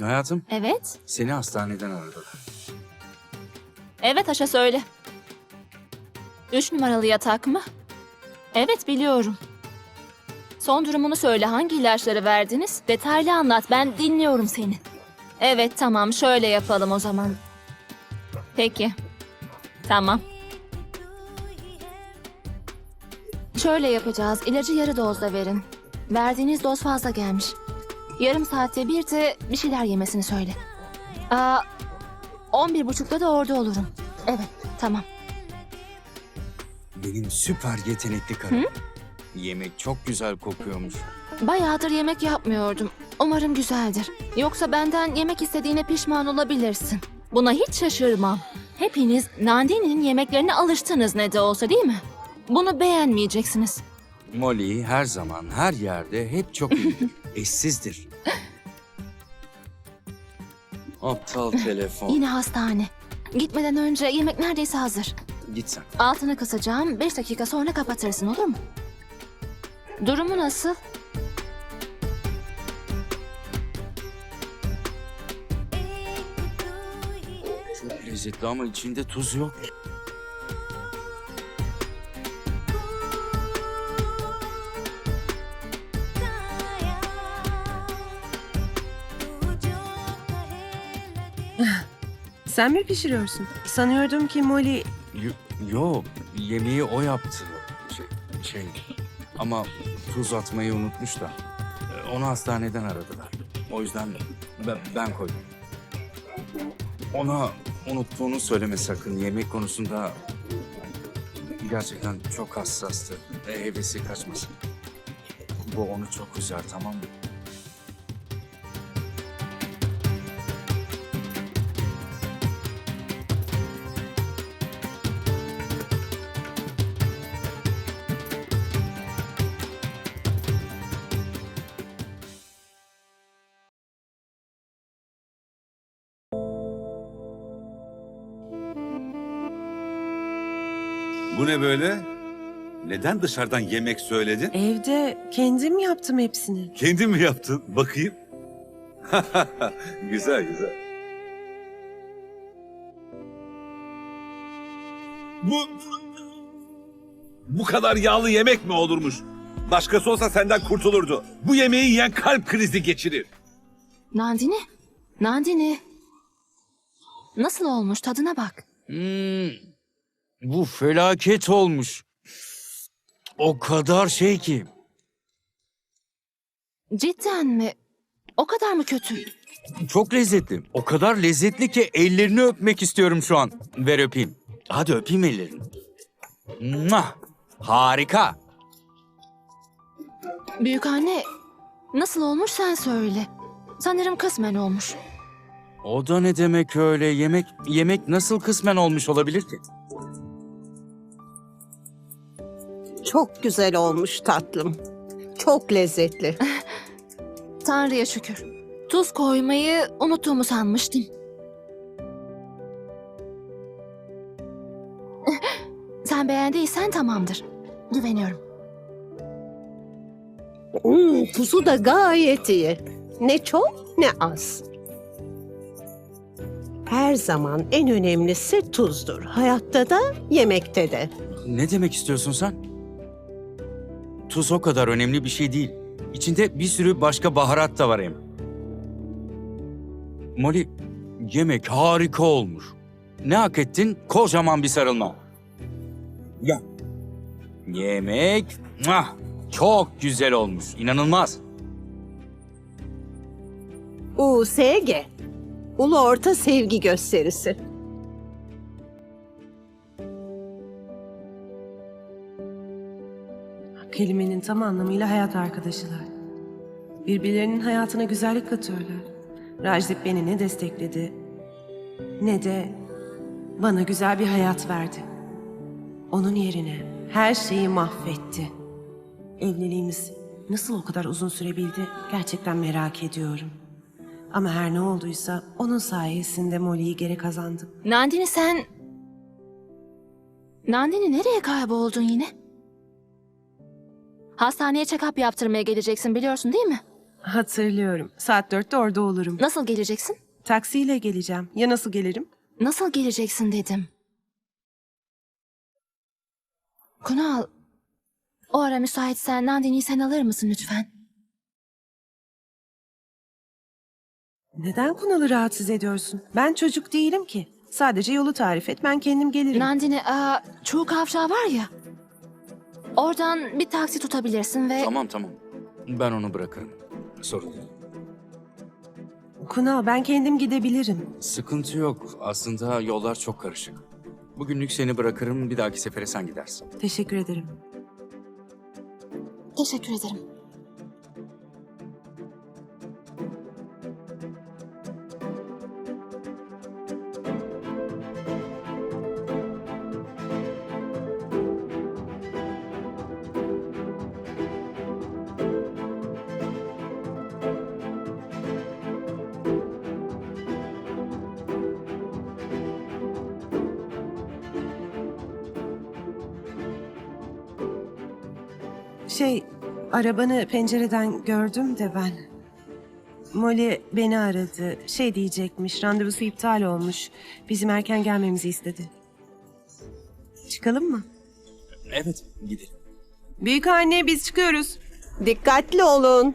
Hayatım, Evet. seni hastaneden aradılar. Evet Aşa söyle. Üç numaralı yatak mı? Evet biliyorum. Son durumunu söyle. Hangi ilaçları verdiniz? Detaylı anlat. Ben dinliyorum seni. Evet tamam. Şöyle yapalım o zaman. Peki. Tamam. Şöyle yapacağız. İlacı yarı dozda verin. Verdiğiniz doz fazla gelmiş. Yarım saatte bir de bir şeyler yemesini söyle. Aa, on bir buçukta da orada olurum. Evet, tamam. Benim süper yetenekli karım. Yemek çok güzel kokuyormuş. Bayağıdır yemek yapmıyordum. Umarım güzeldir. Yoksa benden yemek istediğine pişman olabilirsin. Buna hiç şaşırmam. Hepiniz Nandini'nin yemeklerine alıştınız ne de olsa değil mi? Bunu beğenmeyeceksiniz. Molly her zaman her yerde hep çok iyidir. Eşsizdir. Aptal telefon. Yine hastane. Gitmeden önce yemek neredeyse hazır. Git sen. Altını kısacağım. Beş dakika sonra kapatırsın olur mu? Durumu nasıl? Çok lezzetli ama içinde tuz yok. Sen mi pişiriyorsun? Sanıyordum ki Molly... Yo, yo, yemeği o yaptı. Şey, şey ama tuz atmayı unutmuş da. Onu hastaneden aradılar. O yüzden ben, ben koydum. Ona unuttuğunu söyleme sakın. Yemek konusunda gerçekten çok hassastı. E, hevesi kaçmasın. Bu onu çok üzer tamam mı? Bu ne böyle? Neden dışarıdan yemek söyledin? Evde kendim yaptım hepsini. Kendin mi yaptın? Bakayım. güzel güzel. Bu... Bu kadar yağlı yemek mi olurmuş? Başkası olsa senden kurtulurdu. Bu yemeği yiyen kalp krizi geçirir. Nandini? Nandini? Nasıl olmuş? Tadına bak. Hmm, bu felaket olmuş. O kadar şey ki. Cidden mi? O kadar mı kötü? Çok lezzetli. O kadar lezzetli ki ellerini öpmek istiyorum şu an. Ver öpeyim. Hadi öpeyim ellerini. Mwah! Harika. Büyük anne, nasıl olmuş sen söyle. Sanırım kısmen olmuş. O da ne demek öyle? Yemek yemek nasıl kısmen olmuş olabilir ki? Çok güzel olmuş tatlım. Çok lezzetli. Tanrı'ya şükür. Tuz koymayı unuttuğumu sanmıştım. sen beğendiysen tamamdır. Güveniyorum. Hmm, tuzu da gayet iyi. Ne çok ne az. Her zaman en önemlisi tuzdur. Hayatta da yemekte de. Ne demek istiyorsun sen? Tuz o kadar önemli bir şey değil. İçinde bir sürü başka baharat da var hem. Molly, yemek harika olmuş. Ne hak ettin? Kocaman bir sarılma. Ya. Yemek mwah, çok güzel olmuş. İnanılmaz. USG. Ulu Orta Sevgi Gösterisi. Kelimenin tam anlamıyla hayat arkadaşılar. Birbirlerinin hayatına güzellik katıyorlar. Rajdip beni ne destekledi ne de bana güzel bir hayat verdi. Onun yerine her şeyi mahvetti. Evliliğimiz nasıl o kadar uzun sürebildi gerçekten merak ediyorum. Ama her ne olduysa onun sayesinde Molly'yi geri kazandım. Nandini sen... Nandini nereye kayboldun yine? Hastaneye check-up yaptırmaya geleceksin biliyorsun değil mi? Hatırlıyorum. Saat dörtte orada olurum. Nasıl geleceksin? Taksiyle geleceğim. Ya nasıl gelirim? Nasıl geleceksin dedim. Kunal, o ara müsaitsen Nandini'yi sen alır mısın lütfen? Neden Kunal'ı rahatsız ediyorsun? Ben çocuk değilim ki. Sadece yolu tarif et, ben kendim gelirim. Nandini, aa, Çuğ Kavşağı var ya. Oradan bir taksi tutabilirsin ve... Tamam tamam. Ben onu bırakırım. Sorun değil. Kunal, ben kendim gidebilirim. Sıkıntı yok. Aslında yollar çok karışık. Bugünlük seni bırakırım. Bir dahaki sefere sen gidersin. Teşekkür ederim. Teşekkür ederim. Şey, arabanı pencereden gördüm de ben. Molly beni aradı. Şey diyecekmiş, randevusu iptal olmuş. Bizim erken gelmemizi istedi. Çıkalım mı? Evet, gidelim. Büyük anne biz çıkıyoruz. Dikkatli olun.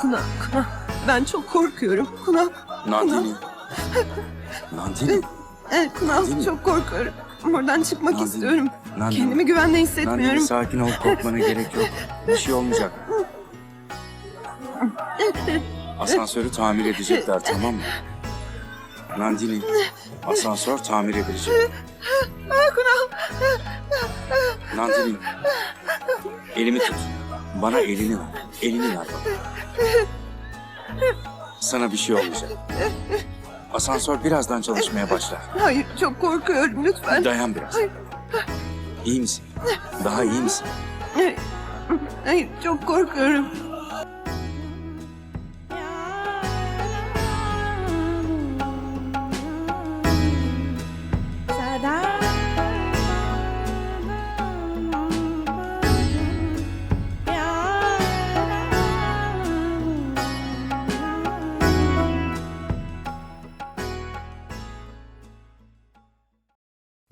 Kunal, Kunal. Ben çok korkuyorum. Kunal, Nandini. Nandini. Evet, Kunal mi? çok korkuyorum. Buradan çıkmak Nandini. istiyorum. Nandini. Kendimi güvende Nandini hissetmiyorum. sakin ol. Korkmana gerek yok. Bir şey olmayacak. Asansörü tamir edecekler tamam mı? Nandini. Asansör tamir edilecek. Nandini. Elimi tut. Bana elini ver. Elini ver bana. Sana bir şey olmayacak. Asansör birazdan çalışmaya başlar. Hayır, çok korkuyorum lütfen. Dayan biraz. İyi misin? Daha iyi misin? Hayır, hayır çok korkuyorum.